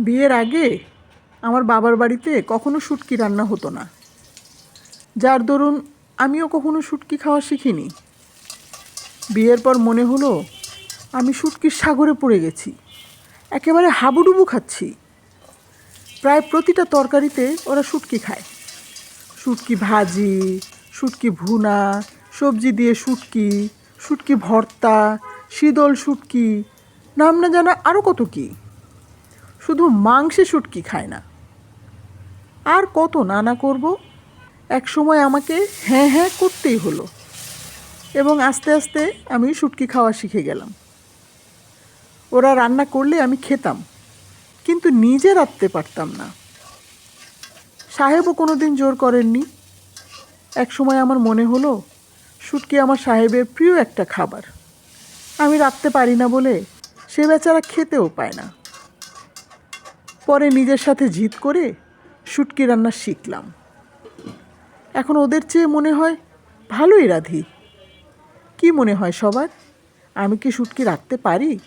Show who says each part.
Speaker 1: বিয়ের আগে আমার বাবার বাড়িতে কখনো শুটকি রান্না হতো না। যার দরুন আমিও কখনো শুটকি খাওয়া শিখিনি। বিয়ের পর মনে হলো আমি শুটকির সাগরে পড়ে গেছি। একেবারে হাবুডুবু খাচ্ছি। প্রায় প্রতিটা তরকারিতে ওরা শুটকি খায়। শুটকি ভাজি, শুটকি ভুনা, সবজি দিয়ে শুটকি শুটকি ভর্তা, শীতল শুটকি, নাম না জানা আরও কত কী। শুধু মাংসে শুটকি খায় না। আর কত নানা করব? এক সময় আমাকে হ্যাঁ হ্যাঁ করতেই হলো এবং আস্তে আস্তে আমি শুটকি খাওয়া শিখে গেলাম। ওরা রান্না করলে আমি খেতাম, কিন্তু নিজে রাখতে পারতাম না। সাহেবও কোনো দিন জোর করেননি। এক সময় আমার মনে হলো, শুটকি আমার সাহেবের প্রিয় একটা খাবার। আমি রাখতে পারি না বলে সে বেচারা খেতেও পায় না। পরে নিজের সাথে জিত করে শুটকি রান্না শিখলাম। এখন ওদের চেয়ে মনে হয় ভালোই রাধি। কি মনে হয় সবার? আমি কি শুটকি রাখতে পারি?